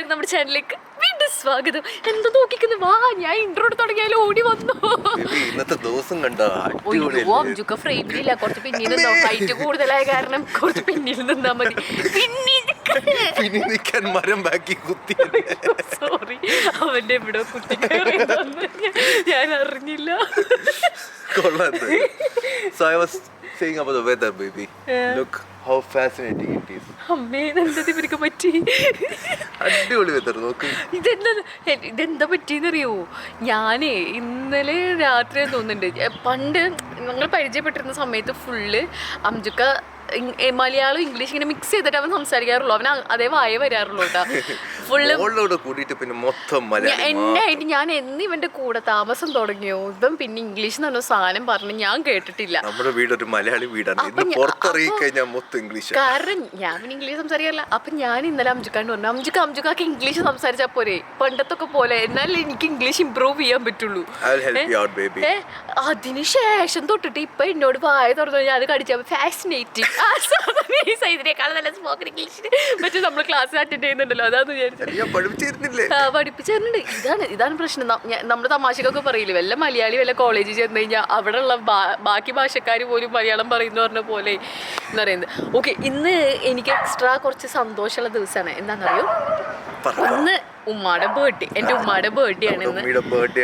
എല്ലാവർക്കും നമ്മുടെ ചാനലിലേക്ക് വീണ്ടും സ്വാഗതം. എന്താ നോക്കിക്കുന്നു? വാ ഞാൻ ഇൻട്രോ തുടങ്ങിയാലും ഓടി വന്നു. ഇന്നത്തെ ദിവസം കണ്ടോ? അഞ്ചുക്ക ഫ്രെയിമിലില്ല കുറച്ച് പിന്നീട് ഹൈറ്റ് കൂടുതലായ കാരണം കുറച്ച് പിന്നിൽ നിന്നാ മതി. പിന്നെ നിൽക്കാൻ മരം ബാക്കി കുത്തി. സോറി അവന്റെ ഇവിടെ കുത്തി ഞാൻ അറിഞ്ഞില്ല. കൊള്ളാം so I was saying about the weather baby. Yeah. look how fascinating it is. അമ്മേ ഇതെന്താ ഇവർക്ക് പറ്റി? അടിപൊളി വെതർ നോക്ക്. ഇതെന്താ ഇതെന്താ പറ്റിയെന്നറിയോ? ഞാനേ ഇന്നലെ രാത്രി തോന്നുന്നുണ്ട്. പണ്ട് ഞങ്ങൾ പരിചയപ്പെട്ടിരുന്ന സമയത്ത് ഫുള്ള് അംജുക്ക മലയാളം ഇംഗ്ലീഷ് ഇങ്ങനെ മിക്സ് ചെയ്തിട്ട് അവൻ സംസാരിക്കാറുള്ളൂ. അവൻ അതേ വായ വരാറുള്ളൂ കേട്ടോ. ഫുള്ള് കൂടിയിട്ട് പിന്നെ മൊത്തം എന്നെ ഞാൻ എന്ന് ഇവന്റെ കൂടെ താമസം തുടങ്ങിയോ? ഇവൻ പിന്നെ ഇംഗ്ലീഷ് എന്ന് പറഞ്ഞ സാധനം പറഞ്ഞു ഞാൻ കേട്ടിട്ടില്ല. നമ്മുടെ വീട് ഒരു മലയാളി വീടാണ്. പുറത്തിറങ്ങി കഴിഞ്ഞാൽ മൊത്തം ഇംഗ്ലീഷ്. കാരണം ഞാൻ പിന്നെ ഇംഗ്ലീഷ് സംസാരിക്കാറില്ല. അപ്പൊ ഞാൻ ഇന്നലെ അംജുക്കാണ്ട് പറഞ്ഞു അംജുക്ക അംജുക്കാക്ക് ഇംഗ്ലീഷ് സംസാരിച്ചാൽ പോരെ. പണ്ടത്തൊക്കെ പോലെ. എന്നാലേ എനിക്ക് ഇംഗ്ലീഷ് ഇമ്പ്രൂവ് ചെയ്യാൻ പറ്റുള്ളൂ. അതിനുശേഷം തൊട്ടിട്ട് ഇപ്പൊ എന്നോട് വായ തുറന്നു ഞാൻ അത് കടിച്ച ഫാസിനേറ്റിംഗ് സൈഡിനേക്കാൾ നല്ല സ്പോക്കൺ ഇംഗ്ലീഷിന് മറ്റേ നമ്മൾ ക്ലാസ് അറ്റൻഡ് ചെയ്യുന്നുണ്ടല്ലോ അതാന്ന് വിചാരിച്ചത് ഞാൻ പഠിപ്പിച്ചിരുന്നില്ലേ? ആ, പഠിപ്പിച്ചു ഇതാണ് ഇതാണ് പ്രശ്നം. നമ്മൾ തമാശക്കൊക്കെ പറയില്ലേ വല്ല മലയാളി വല്ല കോളേജിൽ ചെന്ന് കഴിഞ്ഞാൽ അവിടെ ഉള്ള ബാക്കി ഭാഷക്കാർ പോലും മലയാളം പറയുന്ന പറഞ്ഞ പോലെ എന്ന് പറയുന്നത്. ഓക്കെ ഇന്ന് എനിക്ക് എക്സ്ട്രാ കുറച്ച് സന്തോഷമുള്ള ദിവസമാണ്. എന്താണെന്നറിയോ? ഒന്ന് ഉമ്മാടെ ബേർഡേ എന്റെ ഉമ്മാടെ ബേർഡേ ആണ്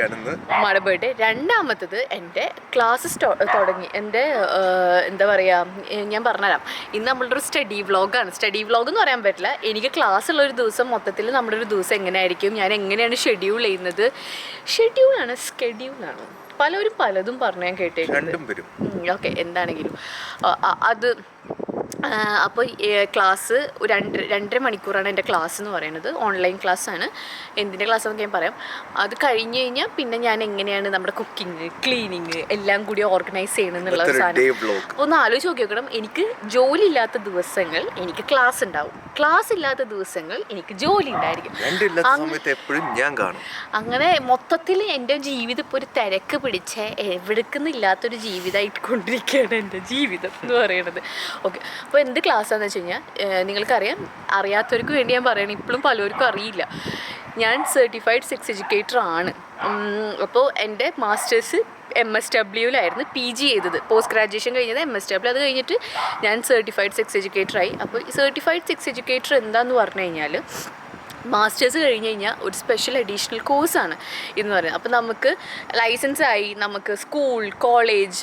ആണെന്ന്. ഉമ്മാടെ ബേർഡേ രണ്ടാമത്തത് എന്റെ ക്ലാസ് തുടങ്ങി. എന്റെ എന്താ പറയുക ഞാൻ പറഞ്ഞുതരാം. ഇന്ന് നമ്മളുടെ ഒരു സ്റ്റഡി വ്ളോഗാണ് സ്റ്റഡി വ്ളോഗ് എന്ന് പറയാൻ പറ്റില്ല. എനിക്ക് ക്ലാസ് ഉള്ള ഒരു ദിവസം മൊത്തത്തിൽ നമ്മുടെ ഒരു ദിവസം എങ്ങനെയായിരിക്കും? ഞാൻ എങ്ങനെയാണ് ഷെഡ്യൂൾ ചെയ്യുന്നത്? ഷെഡ്യൂൾ ആണ് ഷെഡ്യൂളാണ് സ്കെഡ്യൂളാണ് പലരും പലതും പറഞ്ഞു ഞാൻ കേട്ടേക്കും ഓക്കെ എന്താണെങ്കിലും. അത് അപ്പോൾ ക്ലാസ് രണ്ട് രണ്ടര മണിക്കൂറാണ് എന്റെ ക്ലാസ് എന്ന് പറയുന്നത്. ഓൺലൈൻ ക്ലാസ്സാണ്. എന്തിന്റെ ക്ലാസ് എന്നൊക്കെ ഞാൻ പറയാം. അത് കഴിഞ്ഞ് കഴിഞ്ഞാൽ പിന്നെ ഞാൻ എങ്ങനെയാണ് നമ്മുടെ കുക്കിംഗ് ക്ലീനിങ് എല്ലാം കൂടി ഓർഗനൈസ് ചെയ്യണം എന്നുള്ള ഒരു സാധനം. ഒന്ന് ആലോചിച്ച് നോക്കി നോക്കണം. എനിക്ക് ജോലി ഇല്ലാത്ത ദിവസങ്ങൾ എനിക്ക് ക്ലാസ് ഉണ്ടാവും. ക്ലാസ് ഇല്ലാത്ത ദിവസങ്ങൾ എനിക്ക് ജോലി ഉണ്ടായിരിക്കും. അങ്ങനെ മൊത്തത്തിൽ എന്റെ ജീവിതം ഇപ്പോൾ ഒരു തിരക്ക് പിടിച്ച എവിടേക്കുന്നില്ലാത്തൊരു ജീവിതമായിട്ട് കൊണ്ടിരിക്കുകയാണ് എന്റെ ജീവിതം എന്ന് പറയുന്നത്. ഓക്കെ. അപ്പോൾ എന്ത് ക്ലാസ്സാന്ന് വെച്ച് കഴിഞ്ഞാൽ നിങ്ങൾക്കറിയാം അറിയാത്തവർക്ക് വേണ്ടി ഞാൻ പറയണം ഇപ്പോഴും പലർക്കും അറിയില്ല. ഞാൻ സർട്ടിഫൈഡ് സെക്സ് എഡ്യൂക്കേറ്റർ ആണ്. അപ്പോൾ എന്റെ മാസ്റ്റേഴ്സ് എം എസ് ഡബ്ല്യുവിലായിരുന്നു പി ജി ചെയ്തത്. പോസ്റ്റ് ഗ്രാജുവേഷൻ കഴിഞ്ഞത് എം എസ് ഡബ്ല്യു അത് കഴിഞ്ഞിട്ട് ഞാൻ സർട്ടിഫൈഡ് സെക്സ് എഡ്യൂക്കേറ്ററായി അപ്പോൾ സർട്ടിഫൈഡ് സെക്സ് എഡ്യൂക്കേറ്റർ എന്താണെന്ന് പറഞ്ഞു കഴിഞ്ഞാൽ മാസ്റ്റേഴ്സ് കഴിഞ്ഞ് കഴിഞ്ഞാൽ ഒരു സ്പെഷ്യൽ അഡീഷണൽ കോഴ്സാണ് എന്ന് പറയുന്നത്. അപ്പോൾ നമുക്ക് ലൈസൻസായി നമുക്ക് സ്കൂൾ കോളേജ്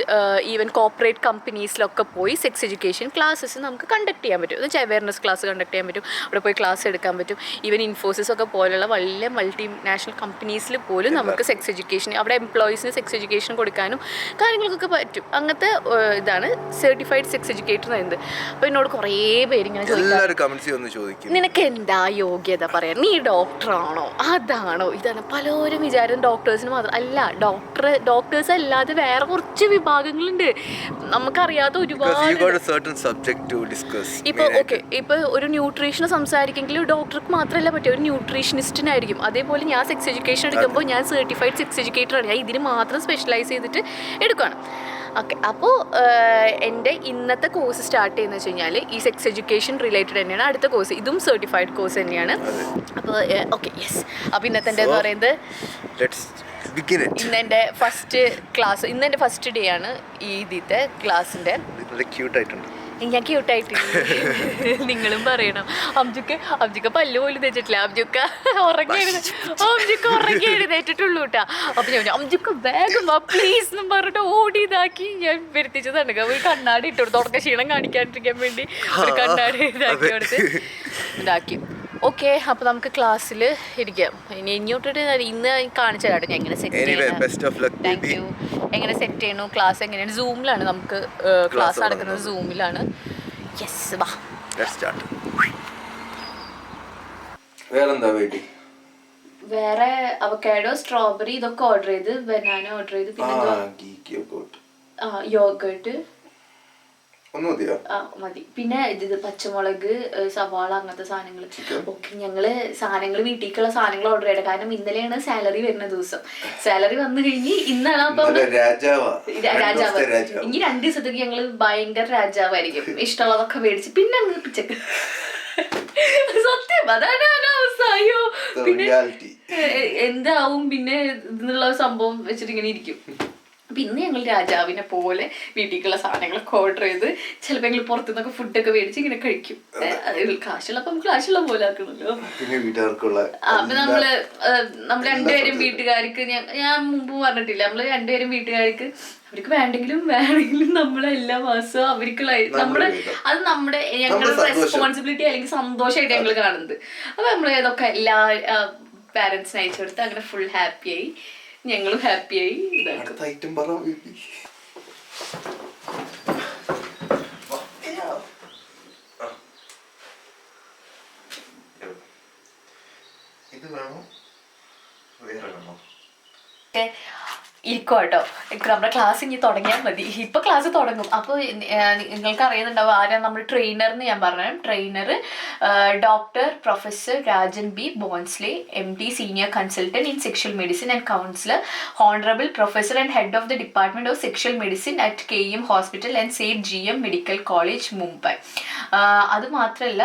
ഈവൻ കോപ്പറേറ്റ് കമ്പനീസിലൊക്കെ പോയി സെക്സ് എഡ്യൂക്കേഷൻ ക്ലാസ്സസ് നമുക്ക് കണ്ടക്ട് ചെയ്യാൻ പറ്റും. എന്ന് വെച്ചാൽ അവയർനെസ് ക്ലാസ് കണ്ടക്ട് ചെയ്യാൻ പറ്റും. അവിടെ പോയി ക്ലാസ് എടുക്കാൻ പറ്റും. ഈവൻ ഇൻഫോസിസ് ഒക്കെ പോലുള്ള വലിയ മൾട്ടി നാഷണൽ കമ്പനീസിൽ പോലും നമുക്ക് സെക്സ് എഡ്യൂക്കേഷൻ അവിടെ എംപ്ലോയീസിന് സെക്സ് എഡ്യൂക്കേഷൻ കൊടുക്കാനും കാര്യങ്ങൾക്കൊക്കെ പറ്റും. അങ്ങനത്തെ ഇതാണ് സർട്ടിഫൈഡ് സെക്സ് എഡ്യൂക്കേറ്റർ എന്ന് പറയുന്നത്. അപ്പോൾ എന്നോട് കുറേ പേര് ഇങ്ങനെ ചോദിക്കും. നിനക്ക് എന്താ യോഗ്യത? പറയാൻ നീ ഡോക്ടറാണോ അതാണോ? ഇതാണ്. പലരും വിചാരം ഡോക്ടേഴ്സിന് മാത്രം അല്ല ഡോക്ടർ ഡോക്ടേഴ്സ് അല്ലാതെ വേറെ കുറച്ച് വിഭാഗങ്ങളുണ്ട്. നമുക്കറിയാത്ത ഒരുപാട് ഇപ്പൊ ഓക്കെ ഇപ്പൊ ഒരു ന്യൂട്രീഷനെ സംസാരിക്കെങ്കിൽ ഡോക്ടർക്ക് മാത്രമല്ല പറ്റിയ ഒരു ന്യൂട്രീഷനിസ്റ്റിനായിരിക്കും അതേപോലെ ഞാൻ സെക്സ് എഡ്യൂക്കേഷൻ എടുക്കുമ്പോൾ ഞാൻ സർട്ടിഫൈഡ് സെക്സ് എഡ്യൂക്കേറ്റർ ആണ്. ഞാൻ ഇതിന് മാത്രം സ്പെഷ്യലൈസ് ചെയ്തിട്ട് എടുക്കുകയാണ് ഓക്കെ അപ്പോൾ എന്റെ ഇന്നത്തെ കോഴ്സ് സ്റ്റാർട്ട് ചെയ്യുന്നത് വെച്ച് കഴിഞ്ഞാൽ ഈ സെക്സ് എഡ്യൂക്കേഷൻ റിലേറ്റഡ് തന്നെയാണ് അടുത്ത കോഴ്സ് ഇതും സർട്ടിഫൈഡ് കോഴ്സ് തന്നെയാണ്. അപ്പോൾ ഓക്കെ യെസ് അപ്പോൾ ഇന്നത്തെ എന്റെ എന്ന് പറയുന്നത് ഇന്ന് എന്റെ ഫസ്റ്റ് ക്ലാസ് ഇന്ന് എന്റെ ഫസ്റ്റ് ഡേ ആണ് ഈ ഇതിത്തെ ക്ലാസ്സിന്റെ നല്ല ക്യൂട്ട് ആയിട്ടുണ്ട്. ഞാൻ ക്യൂട്ടായിട്ട് നിങ്ങളും പറയണം. അബ്ജുക്ക് അബ്ജുക്ക പല്ല് പോലും തേച്ചിട്ടില്ല. അബ്ജുക്ക ഉറങ്ങി അബ്ജുക്ക ഉറങ്ങി എഴുന്നേറ്റിട്ടുള്ളൂ കേട്ടാ. അപ്പൊ ഞാൻ അബ്ജുക്ക വേഗം വാ പ്ലീസ് എന്നും പറഞ്ഞിട്ട് ഓടി ഇതാക്കി ഞാൻ വരുത്തിച്ചതാണ്. ഒരു കണ്ണാടി ഇട്ടു തുടക്ക ഉറക്ക ക്ഷീണം കാണിക്കാണ്ടിരിക്കാൻ വേണ്ടി ഒരു കണ്ണാടി ഇതാക്കി കൊടുത്ത് ഇതാക്കി. ഓക്കെ അപ്പൊ നമുക്ക് ക്ലാസ്സിൽ ഇരിക്കാം. ഇനി ഇങ്ങോട്ടിട്ട് ഇന്ന് കാണിച്ചു തരാട്ടെ ഞാൻ എങ്ങനെ സെറ്റ് ചെയ്യാം താങ്ക് യു എങ്ങനെ സെറ്റ് ചെയ്യണു? ക്ലാസ് എങ്ങനെയാണ്? സൂമിലാണ് നമുക്ക് ക്ലാസ് നടക്കുന്നത്. സൂമിലാണ് യെസ് വാ. ലെറ്റ്സ് സ്റ്റാർട്ട് വേറെന്താ വേണ്ടി വേറെ അവക്കാഡോ സ്ട്രോബെറി ഇതൊക്കെ ഓർഡർ ചെയ്ത് ബനാന ഓർഡർ ചെയ്ത് ആ പിന്നെ ഗീക്ക് ആ മതി. പിന്നെ ഇത് പച്ചമുളക് സവാള അങ്ങനത്തെ സാധനങ്ങൾ ഓക്കെ ഞങ്ങൾ സാധനങ്ങൾ വീട്ടിലേക്കുള്ള സാധനങ്ങൾ ഓർഡർ ചെയ്യണം കാരണം ഇന്നലെയാണ് സാലറി വരുന്ന ദിവസം. സാലറി വന്നു കഴിഞ്ഞ് ഇന്നാണ് അപ്പൊ രാജാവാ. ഇനി രണ്ട് ദിവസത്തേക്ക് ഞങ്ങൾ ഭയങ്കര രാജാവായിരിക്കും. ഇഷ്ടമുള്ളതൊക്കെ മേടിച്ച് പിന്നെ അങ്ങ് പിച്ചക്ക്. സത്യം അതാണ് അവസ്ഥ. അയ്യോ എന്താവും? പിന്നെ ഇതെന്നുള്ള സംഭവം വെച്ചിട്ട് ഇങ്ങനെ ഇരിക്കും. പിന്നെ ഞങ്ങൾ രാജാവിനെ പോലെ വീട്ടിലേക്കുള്ള സാധനങ്ങളൊക്കെ ഓർഡർ ചെയ്ത് ചിലപ്പോൾ ഞങ്ങൾ പുറത്തുനിന്നൊക്കെ ഫുഡൊക്കെ മേടിച്ച് ഇങ്ങനെ കഴിക്കും. കാശുള്ളപ്പോൾ നമുക്ക് കാശുള്ള പോലെ ആക്കുന്നുണ്ടോ. അപ്പൊ നമ്മൾ നമ്മൾ രണ്ടുപേരും വീട്ടുകാർക്ക് ഞാൻ മുമ്പ് പറഞ്ഞിട്ടില്ല നമ്മൾ രണ്ടുപേരും വീട്ടുകാർക്ക് അവർക്ക് വേണ്ടെങ്കിലും വേണമെങ്കിലും നമ്മൾ എല്ലാ മാസവും അവർക്കുള്ള നമ്മുടെ അത് നമ്മുടെ ഞങ്ങളുടെ റെസ്പോൺസിബിലിറ്റി അല്ലെങ്കിൽ സന്തോഷമായിട്ട് ഞങ്ങൾ കാണുന്നത്. അപ്പൊ നമ്മൾ ഏതൊക്കെ എല്ലാ പാരന്റ്സിന് അയച്ചു കൊടുത്ത് അങ്ങനെ ഫുൾ ഹാപ്പിയായി ഞങ്ങളും ഹാപ്പിയായി ആയി അടുത്ത ഐറ്റം പറ ഇത് വേണോ? വേറെ വേണോ? ഒക്കെ ഇരിക്കും കേട്ടോ ഇപ്പൊ നമ്മുടെ ക്ലാസ് ഇനി തുടങ്ങിയാൽ മതി. ഇപ്പൊ ക്ലാസ് തുടങ്ങും. അപ്പോൾ നിങ്ങൾക്ക് അറിയുന്നുണ്ടാവും ആരാ നമ്മുടെ ട്രെയിനർ എന്ന് ഞാൻ പറഞ്ഞു trainer doctor professor Rajan B Bhonsle M D senior consultant in sexual medicine and counsellor honourable professor and head of the department of sexual medicine at K M hospital and safe G M medical college Mumbai അത് മാത്രമല്ല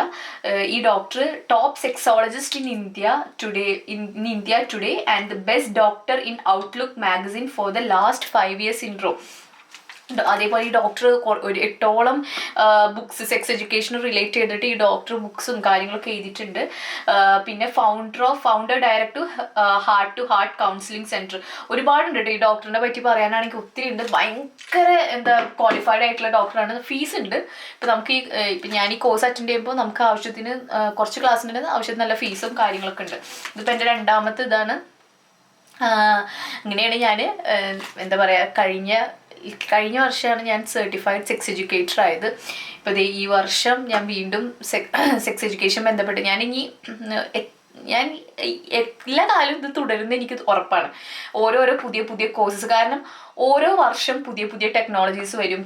ഈ doctor top sexologist in India today in India today and the best doctor in Outlook magazine for the last five years raw അതേപോലെ ഈ doctor ഒരു എട്ടോളം books sex education relate ചെയ്തിട്ട് ഈ doctor ബുക്സും കാര്യങ്ങളൊക്കെ എഴുതിയിട്ടുണ്ട്. പിന്നെ founder of founder director heart to heart counselling centre ഒരുപാടുണ്ട് കേട്ടോ ഈ ഡോക്ടറിനെ പറ്റി പറയാനാണെങ്കിൽ ഒത്തിരി ഉണ്ട്. ഭയങ്കര എന്താ ക്വാളിഫൈഡ് ആയിട്ടുള്ള ഡോക്ടറാണ് ഫീസ് ഉണ്ട്. ഇപ്പം നമുക്ക് ഈ ഇപ്പം ഞാൻ ഈ കോഴ്സ് അറ്റൻഡ് ചെയ്യുമ്പോൾ നമുക്ക് ആവശ്യത്തിന് കുറച്ച് ക്ലാസ്സിന്റെ ആവശ്യത്തിന് നല്ല ഫീസും കാര്യങ്ങളൊക്കെ ഉണ്ട്. ഇതിപ്പോൾ എന്റെ രണ്ടാമത്തെ ഇതാണ്. അങ്ങനെയാണ് ഞാൻ എന്താ പറയുക കഴിഞ്ഞ കഴിഞ്ഞ വർഷമാണ് ഞാൻ സർട്ടിഫൈഡ് സെക്സ് എഡ്യൂക്കേറ്റർ ആയത്. ഇപ്പോൾ ഈ വർഷം ഞാൻ വീണ്ടും സെക്സ് എഡ്യൂക്കേഷൻ ബന്ധപ്പെട്ട് ഞാൻ ഇനി ഞാൻ എല്ലാ കാലവും ഇത് തുടരുന്ന എനിക്ക് ഉറപ്പാണ്. ഓരോരോ പുതിയ പുതിയ കോഴ്സസ് കാരണം ഓരോ വർഷം പുതിയ പുതിയ ടെക്നോളജീസ് വരും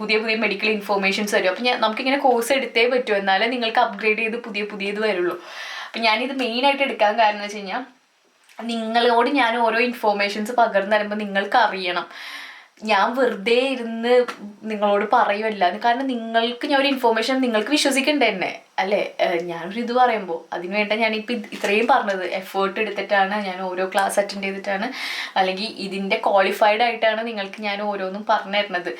പുതിയ പുതിയ മെഡിക്കൽ ഇൻഫോർമേഷൻസ് വരും. അപ്പം ഞാൻ നമുക്കിങ്ങനെ കോഴ്സ് എടുത്തേ പറ്റൂ എന്നാലേ നിങ്ങൾക്ക് അപ്ഗ്രേഡ് ചെയ്ത് പുതിയ പുതിയത് വരുള്ളൂ. അപ്പം ഞാനിത് മെയിനായിട്ട് എടുക്കാൻ കാരണം എന്ന് വെച്ച് കഴിഞ്ഞാൽ നിങ്ങളോട് ഞാൻ ഓരോ ഇൻഫോർമേഷൻസ് പകർന്നു തരുമ്പോൾ നിങ്ങൾക്ക് അറിയണം ഞാൻ വെറുതെ ഇരുന്ന് നിങ്ങളോട് പറയുമല്ല കാരണം നിങ്ങൾക്ക് ഞാൻ ഒരു ഇൻഫോർമേഷൻ നിങ്ങൾക്ക് വിശ്വസിക്കണ്ടേ എന്നെ? അല്ലേ? ഞാനൊരു ഇത് പറയുമ്പോൾ അതിന് വേണ്ട ഞാനിപ്പോൾ ഇത്രയും പറഞ്ഞത്. എഫേർട്ട് എടുത്തിട്ടാണ് ഞാൻ ഓരോ ക്ലാസ് അറ്റൻഡ് ചെയ്തിട്ടാണ്. അല്ലെങ്കിൽ ഇതിന്റെ ക്വാളിഫൈഡ് ആയിട്ടാണ് നിങ്ങൾക്ക് ഞാൻ ഓരോന്നും പറഞ്ഞു തരുന്നത്.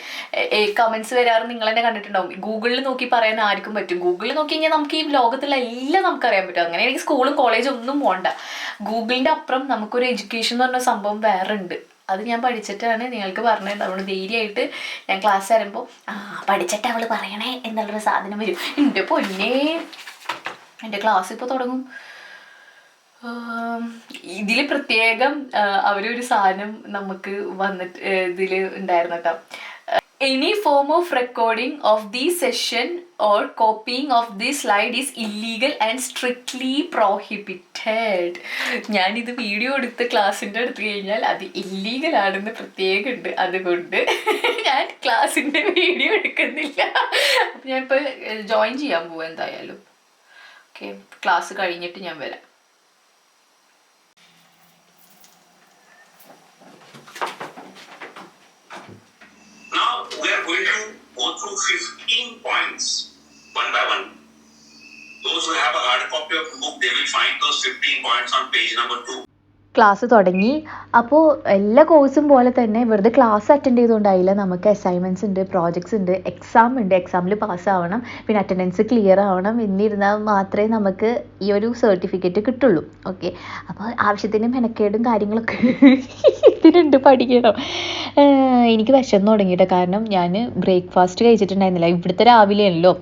കമൻസ് വരാറ് നിങ്ങൾ തന്നെ കണ്ടിട്ടുണ്ടാവും. ഗൂഗിളിൽ നോക്കി പറയാൻ ആർക്കും പറ്റും. ഗൂഗിളിൽ നോക്കി കഴിഞ്ഞാൽ നമുക്ക് ഈ ലോകത്തുള്ള എല്ലാം നമുക്ക് അറിയാൻ പറ്റും. എനിക്ക് സ്കൂളും കോളേജും ഒന്നും പോകണ്ട ഗൂഗിളിന്റെ അപ്പുറം നമുക്കൊരു എഡ്യൂക്കേഷൻ എന്ന് പറഞ്ഞ സംഭവം വേറെ ഉണ്ട് അത് ഞാൻ പഠിച്ചിട്ടാണ് നിങ്ങൾക്ക് പറഞ്ഞത്. അതുകൊണ്ട് ധൈര്യമായിട്ട് ഞാൻ ക്ലാസ് തരുമ്പോൾ ആ പഠിച്ചിട്ട് അവൾ പറയണേ എന്നുള്ളൊരു സാധനം വരും. എന്റെ പൊന്നേ. എന്റെ ക്ലാസ് ഇപ്പോൾ തുടങ്ങും. ഇതിൽ പ്രത്യേകം അവരൊരു സാധനം നമുക്ക് വന്നിട്ട് ഇതിൽ ഉണ്ടായിരുന്നു കേട്ടോ. Any form of recording of the session or copying of the slide is illegal and strictly prohibited ഞാനിത് വീഡിയോ എടുത്ത് ക്ലാസ്സിന്റെ എടുത്തു കഴിഞ്ഞാൽ അത് ഇല്ലീഗൽ ആണെന്ന് പ്രത്യേകം ഉണ്ട് അതുകൊണ്ട് ഞാൻ ക്ലാസ്സിന്റെ വീഡിയോ എടുക്കുന്നില്ല. അപ്പം ഞാനിപ്പോൾ ജോയിൻ ചെയ്യാൻ പോവാം എന്തായാലും. ഓക്കെ ക്ലാസ് കഴിഞ്ഞിട്ട് ഞാൻ വരാം. Are going to go through 15 points one by one. Those who have a hard copy of the book, they will find those 15 points on page number 2. Class തുടങ്ങി. അപ്പോൾ എല്ലാ കോഴ്സും പോലെ തന്നെ വെറുതെ ക്ലാസ് അറ്റൻഡ് ചെയ്തുകൊണ്ടായില്ല നമുക്ക് അസൈൻമെന്റ്സ് ഉണ്ട് പ്രോജക്ട്സ് ഉണ്ട് എക്സാം ഉണ്ട്. എക്സാമിൽ പാസ്സാവണം പിന്നെ അറ്റൻഡൻസ് ക്ലിയർ ആവണം. എന്നിരുന്നാൽ മാത്രമേ നമുക്ക് ഈ ഒരു സർട്ടിഫിക്കറ്റ് കിട്ടുള്ളൂ. ഓക്കെ അപ്പോൾ ആവശ്യത്തിന് മെനക്കേടും കാര്യങ്ങളൊക്കെ ഇതിനുണ്ട് പഠിക്കണം. എനിക്ക് വിശന്നു തുടങ്ങിയിട്ട്. കാരണം ഞാൻ ബ്രേക്ക്ഫാസ്റ്റ് കഴിച്ചിട്ടുണ്ടായിരുന്നില്ല. ഇവിടുത്തെ രാവിലെയാണല്ലോ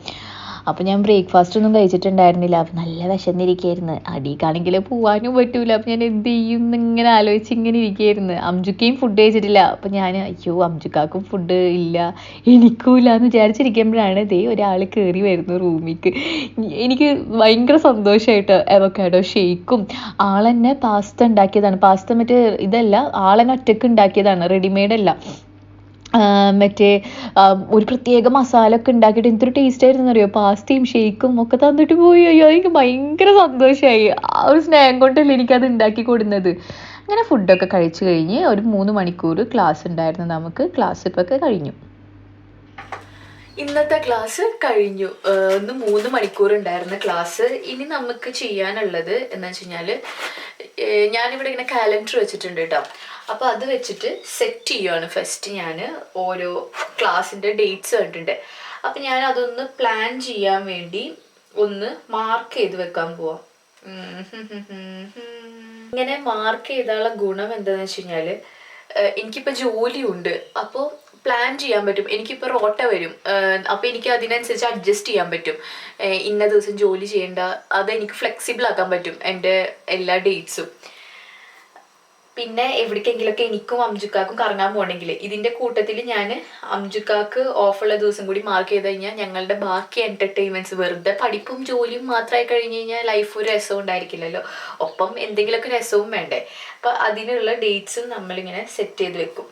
അപ്പോൾ ഞാൻ ബ്രേക്ക്ഫാസ്റ്റ് ഒന്നും കഴിച്ചിട്ടുണ്ടായിരുന്നില്ല. അപ്പൊ നല്ല വിശന്നിരിക്കുകയായിരുന്നു അടിക്കാണെങ്കിൽ പോകാനും പറ്റൂല. അപ്പോൾ ഞാൻ എന്ത് ചെയ്യും എന്നിങ്ങനെ ആലോചിച്ച് ഇങ്ങനെ ഇരിക്കുകയായിരുന്നു അംജുക്കയും ഫുഡ് കഴിച്ചിട്ടില്ല. അപ്പോൾ ഞാൻ അയ്യോ അംജുക്കാക്കും ഫുഡ് ഇല്ല. എനിക്കൂല എന്ന് വിചാരിച്ചിരിക്കുമ്പോഴാണ് ദേ ഒരാൾ കയറി വരുന്നു റൂമിലേക്ക് എനിക്ക് ഭയങ്കര സന്തോഷമായിട്ട് എവക്കാടോ ഷേക്കും. ആളെന്നെ പാസ്ത ഉണ്ടാക്കിയതാണ്. പാസ്ത മറ്റേ ഇതല്ല ആളെന്നെ ഒറ്റയ്ക്ക് ഉണ്ടാക്കിയതാണ്. റെഡിമെയ്ഡ് അല്ല. മറ്റേ ഒരു പ്രത്യേക മസാല ഒക്കെ ഉണ്ടാക്കിയിട്ട് എന്തൊരു ടേസ്റ്റ് ആയിരുന്നു അറിയോ? പാസ്തയും ഷേക്കും ഒക്കെ തന്നിട്ട് പോയി. അയ്യോ എനിക്ക് ഭയങ്കര സന്തോഷമായി ആ ഒരു സ്നേഹം കൊണ്ടല്ലേ എനിക്കത് ഉണ്ടാക്കി കൊടുക്കുന്നത് അങ്ങനെ ഫുഡൊക്കെ കഴിച്ചു കഴിഞ്ഞ് ഒരു മൂന്ന് മണിക്കൂർ ക്ലാസ് ഉണ്ടായിരുന്നു നമുക്ക്. ക്ലാസ് ഇപ്പോൾ ഒക്കെ കഴിഞ്ഞു. ഇന്നത്തെ ക്ലാസ് കഴിഞ്ഞു. ഇന്ന് മൂന്ന് മണിക്കൂർ ഉണ്ടായിരുന്ന ക്ലാസ് ഇനി നമുക്ക് ചെയ്യാനുള്ളത് എന്ന് വെച്ച് കഴിഞ്ഞാൽ ഞാനിവിടെ ഇങ്ങനെ കാലണ്ടർ വെച്ചിട്ടുണ്ട് കേട്ടോ അപ്പോൾ അത് വെച്ചിട്ട് സെറ്റ് ചെയ്യുവാണ് ഫസ്റ്റ് ഞാൻ ഓരോ ക്ലാസ്സിന്റെ ഡേറ്റ്സ് കണ്ടിട്ടുണ്ട്. അപ്പം ഞാൻ അതൊന്ന് പ്ലാൻ ചെയ്യാൻ വേണ്ടി ഒന്ന് മാർക്ക് ചെയ്ത് വെക്കാൻ പോവാം. ഇങ്ങനെ മാർക്ക് ചെയ്താലുള്ള ഗുണം എന്താണെന്ന് വെച്ച് കഴിഞ്ഞാൽ എനിക്കിപ്പോൾ ജോലിയുണ്ട്. അപ്പോൾ പ്ലാൻ ചെയ്യാൻ പറ്റും. എനിക്കിപ്പോൾ റോട്ട വരും. അപ്പോൾ എനിക്ക് അതിനനുസരിച്ച് അഡ്ജസ്റ്റ് ചെയ്യാൻ പറ്റും. ഇന്ന ദിവസം ജോലി ചെയ്യേണ്ട. അത് എനിക്ക് ഫ്ലെക്സിബിൾ ആക്കാൻ പറ്റും. എന്റെ എല്ലാ ഡേറ്റ്സും പിന്നെ എവിടേക്കെങ്കിലൊക്കെ എനിക്കും അംജുക്കാക്കും കറങ്ങാൻ പോകണമെങ്കിൽ. ഇതിന്റെ കൂട്ടത്തിൽ ഞാൻ അംജുക്കാക്ക് ഓഫുള്ള ദിവസം കൂടി മാർക്ക് ചെയ്ത് കഴിഞ്ഞാൽ ഞങ്ങളുടെ ബാക്കി എന്റർടൈൻമെന്റ്സ് വെറുതെ പഠിപ്പും ജോലിയും മാത്രമായി കഴിഞ്ഞ് കഴിഞ്ഞാൽ ലൈഫ് ഒരു രസവും ഉണ്ടായിരിക്കില്ലല്ലോ. ഒപ്പം എന്തെങ്കിലുമൊക്കെ രസവും വേണ്ടേ? അപ്പം അതിനുള്ള ഡേറ്റ്സും നമ്മളിങ്ങനെ സെറ്റ് ചെയ്ത് വെക്കും.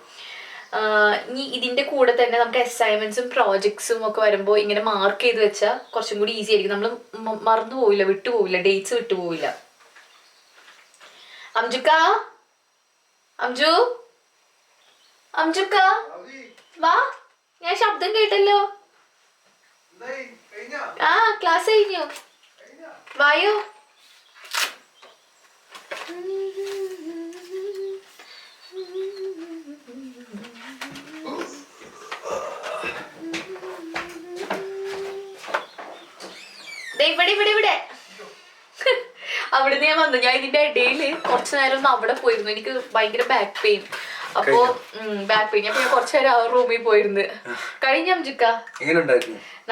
ഇനി ഇതിന്റെ കൂടെ തന്നെ നമുക്ക് അസൈൻമെന്റ്സും പ്രോജക്ട്സും ഒക്കെ വരുമ്പോൾ ഇങ്ങനെ മാർക്ക് ചെയ്ത് വെച്ചാൽ കുറച്ചും കൂടി ഈസി ആയിരിക്കും. നമ്മൾ മറന്നു പോവില്ല വിട്ടുപോവില്ല ഡേറ്റ്സ് വിട്ടുപോവില്ല. അംജുക്ക? അംജു? അംജുക്ക? വാ ഞാൻ ശബ്ദം കേട്ടല്ലോ. ആ ക്ലാസ് കഴിഞ്ഞു. വായോ. ഇവിടെ ഇവിടെ ഇവിടെ. അവിടുന്ന് ഞാൻ വന്നു. ഞാൻ ഇതിന്റെ ഇടയിൽ കുറച്ചു നേരം ഒന്ന് അവിടെ പോയിരുന്നു. എനിക്ക് ഭയങ്കര ബാക്ക് പെയിൻ അപ്പോ ബാക്ക് പെയിൻ അപ്പൊ ഞാൻ കുറച്ചു നേരം ആ റൂമിൽ പോയിരുന്നു. കഴിഞ്ഞ അംജിക്ക?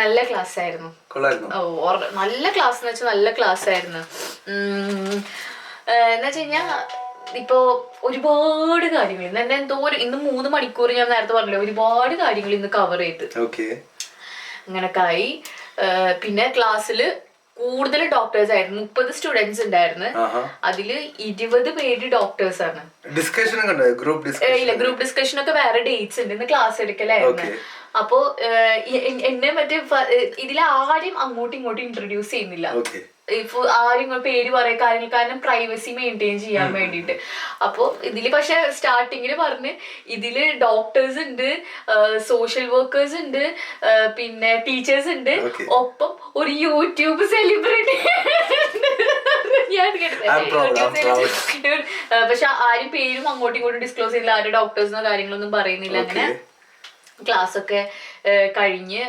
നല്ല ക്ലാസ് ആയിരുന്നു. ഓ നല്ല ക്ലാസ് എന്ന് വെച്ചാൽ നല്ല ക്ലാസ് ആയിരുന്നു. എന്ന് വെച്ച് കഴിഞ്ഞാ ഇപ്പോ ഒരുപാട് കാര്യങ്ങൾ. ഇന്ന് എന്റെ എന്തോ ഒരു ഇന്ന് മൂന്ന് മണിക്കൂർ ഞാൻ നേരത്തെ പറഞ്ഞില്ലേ? ഒരുപാട് കാര്യങ്ങൾ ഇന്ന് കവർ ചെയ്ത്. അങ്ങനൊക്കെ ആയി. പിന്നെ ക്ലാസ്സിൽ കൂടുതൽ ഡോക്ടേഴ്സ് ആയിരുന്നു. മുപ്പത് സ്റ്റുഡൻസ് ഉണ്ടായിരുന്നു. അതിൽ ഇരുപത് പേര് ഡോക്ടേഴ്സ് ആണ്. ഡിസ്കഷൻ ഇല്ല ഗ്രൂപ്പ് ഡിസ്കഷൻ ഒക്കെ വേറെ ഡേറ്റ്സ് ഉണ്ട്. ഇന്ന് ക്ലാസ് എടുക്കലായിരുന്നു. അപ്പോ എന്നെ മറ്റേ ഇതിൽ ആരെയും അങ്ങോട്ടും ഇങ്ങോട്ടും ഇൻട്രൊഡ്യൂസ് ചെയ്യുന്നില്ല. ഇപ്പൊ ആരും പേര് പറയാൻ കാര്യങ്ങൾ കാരണം പ്രൈവസി മെയിന്റെയിൻ ചെയ്യാൻ വേണ്ടിട്ട് അപ്പോൾ ഇതിൽ പക്ഷെ സ്റ്റാർട്ടിങ്ങിൽ പറഞ്ഞ് ഇതിൽ ഡോക്ടേഴ്സ് ഉണ്ട് സോഷ്യൽ വർക്കേഴ്സ് ഉണ്ട് പിന്നെ ടീച്ചേഴ്സ് ഉണ്ട്. ഒപ്പം ഒരു യൂട്യൂബ് സെലിബ്രിറ്റി ഞാൻ പക്ഷെ ആരും പേരും അങ്ങോട്ടും ഇങ്ങോട്ടും ഡിസ്ക്ലോസ് ചെയ്തില്ല ആരും ഡോക്ടേഴ്സിനോ കാര്യങ്ങളൊന്നും പറയുന്നില്ല അങ്ങനെ. ക്ലാസ് ഒക്കെ കഴിഞ്ഞ്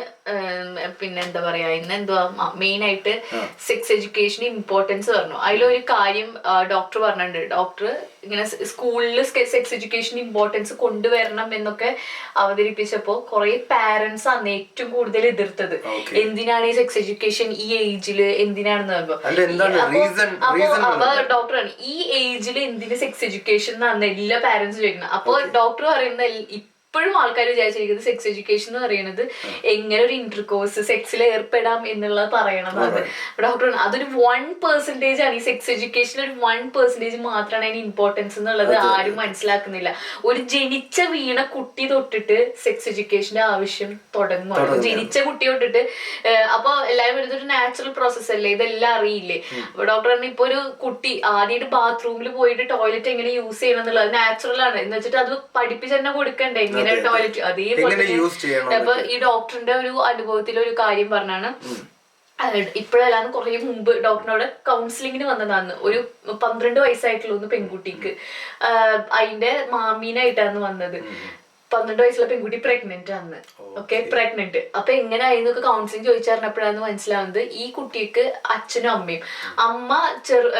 പിന്നെ എന്താ പറയാ ഇന്ന് എന്തുവാ മെയിൻ ആയിട്ട് സെക്സ് എഡ്യൂക്കേഷൻ ഇമ്പോർട്ടൻസ് പറഞ്ഞു. അതിലൊരു കാര്യം ഡോക്ടർ പറഞ്ഞിട്ടുണ്ട്. ഡോക്ടർ ഇങ്ങനെ സ്കൂളിൽ സെക്സ് എഡ്യൂക്കേഷൻ ഇമ്പോർട്ടൻസ് കൊണ്ടുവരണം എന്നൊക്കെ അവതരിപ്പിച്ചപ്പോൾ കുറെ പാരന്റ്സ് ആണ് ഏറ്റവും കൂടുതൽ എതിർത്തത്. എന്തിനാണ് ഈ സെക്സ് എഡ്യൂക്കേഷൻ ഈ ഏജിൽ എന്തിനാണെന്ന് പറയുമ്പോ? അല്ല, എന്താണ്? അപ്പൊ- ഡോക്ടറാണ് ഈ ഏജിൽ എന്തിന് സെക്സ് എഡ്യൂക്കേഷൻ എന്നാണ് എല്ലാ പാരന്റ്സും ചോദിക്കുന്നത്. അപ്പോൾ ഡോക്ടർ പറയുന്ന ഇപ്പോഴും ആൾക്കാർ വിചാരിച്ചിരിക്കുന്നത് സെക്സ് എഡ്യൂക്കേഷൻ എന്ന് പറയുന്നത് എങ്ങനെ ഒരു ഇന്റർകോഴ്സ് സെക്സിൽ ഏർപ്പെടാം എന്നുള്ളത് പറയണതാണ് ഡോക്ടർ അതൊരു വൺ പെർസെന്റേജ് ആണ്. ഈ സെക്സ് എഡ്യൂക്കേഷൻ ഒരു വൺ പെർസെന്റേജ് മാത്രമാണ് അതിന് ഇമ്പോർട്ടൻസ് എന്നുള്ളത് ആരും മനസ്സിലാക്കുന്നില്ല. ഒരു ജനിച്ച വീണ കുട്ടി തൊട്ടിട്ട് സെക്സ് എഡ്യൂക്കേഷന്റെ ആവശ്യം തുടങ്ങും. ജനിച്ച കുട്ടി തൊട്ടിട്ട് അപ്പൊ എല്ലാവരും വരുന്നത് ഒരു നാച്ചുറൽ പ്രോസസ് അല്ലേ? ഇതെല്ലാം അറിയില്ലേ? അപ്പൊ ഡോക്ടർ പറഞ്ഞ ഇപ്പൊ ഒരു കുട്ടി ആദ്യമായിട്ട് ബാത്റൂമിൽ പോയിട്ട് ടോയ്ലറ്റ് എങ്ങനെ യൂസ് ചെയ്യണം എന്നുള്ളത് നാച്ചുറൽ ആണ്. എന്ന് വെച്ചിട്ട് അത് പഠിപ്പിച്ച് തന്നെ കൊടുക്കണ്ടേ? അതെ. ടോയ്ലറ്റ് അതേപോലെ അപ്പൊ ഈ ഡോക്ടറിന്റെ ഒരു അനുഭവത്തിൽ ഒരു കാര്യം പറഞ്ഞാണ്. ഇപ്പോഴല്ലാന്ന് കുറെ മുമ്പ് ഡോക്ടറിനോട് കൗൺസിലിങ്ങിന് വന്നതാണ് ഒരു പന്ത്രണ്ട് വയസ്സായിട്ടുള്ള ഒന്ന് പെൺകുട്ടിക്ക്. അതിന്റെ മാമീനായിട്ടാണ് വന്നത്. പന്ത്രണ്ട് വയസ്സുള്ള പെൺകുട്ടി പ്രഗ്നന്റ് ആണ് ഓക്കെ പ്രഗ്നന്റ് അപ്പൊ എങ്ങനെ ആയിരുന്നൊക്കെ കൗൺസിലിംഗ് ചോദിച്ചറിഞ്ഞപ്പോഴാണ് മനസ്സിലാവുന്നത് ഈ കുട്ടിക്ക് അച്ഛനും അമ്മയും. അമ്മ ചെറു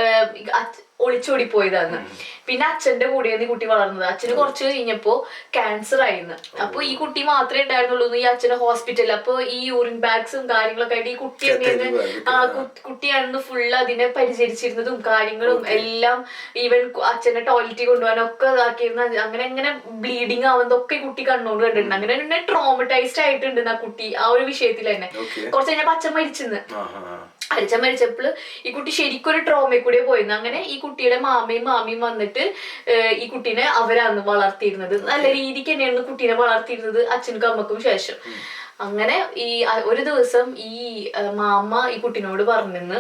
ഒളിച്ചോടി പോയതാന്ന് പിന്നെ അച്ഛന്റെ കൂടെയാണ് ഈ കുട്ടി വളർന്നത്. അച്ഛന് കുറച്ച് കഴിഞ്ഞപ്പോ ക്യാൻസർ ആയിരുന്നു അപ്പൊ ഈ കുട്ടി മാത്രമേ ഉണ്ടായിരുന്നുള്ളൂ ഈ അച്ഛന്റെ ഹോസ്പിറ്റലിൽ അപ്പൊ ഈ യൂറിൻ ബാഗ്സും കാര്യങ്ങളൊക്കെ ആയിട്ട് ഈ കുട്ടി ആ കുട്ടിയാണെന്ന് ഫുള്ള് അതിനെ പരിചരിച്ചിരുന്നതും കാര്യങ്ങളും എല്ലാം ഈവൻ അച്ഛനെ ടോയ്ലറ്റിൽ കൊണ്ടുപോകാനൊക്കെ ഇതാക്കിയിരുന്ന. അങ്ങനെ എങ്ങനെ ബ്ലീഡിങ് ആവുന്നതൊക്കെ ഈ കുട്ടി കണ്ണുകൊണ്ട് കണ്ടിട്ടുണ്ട്. അങ്ങനെ ട്രോമറ്റൈസ്ഡ് ആയിട്ടുണ്ട് ആ കുട്ടി ആ ഒരു വിഷയത്തിൽ തന്നെ. കുറച്ച് കഴിഞ്ഞപ്പോ അച്ഛൻ മരിച്ചെന്ന്. അച്ഛൻ മരിച്ചപ്പോൾ ഈ കുട്ടി ശരിക്കും ഒരു ട്രോമയിൽ കൂടെ പോയിരുന്നു അങ്ങനെ ഈ കുട്ടിയുടെ മാമയും മാമിയും വന്നിട്ട് ഈ കുട്ടീനെ അവരാണ് വളർത്തിയിരുന്നത്. നല്ല രീതിക്ക് തന്നെയായിരുന്നു കുട്ടീനെ വളർത്തിയിരുന്നത് അച്ഛനും അമ്മക്കും ശേഷം. അങ്ങനെ ഈ ഒരു ദിവസം ഈ മാമ ഈ കുട്ടീനോട് പറഞ്ഞെന്ന്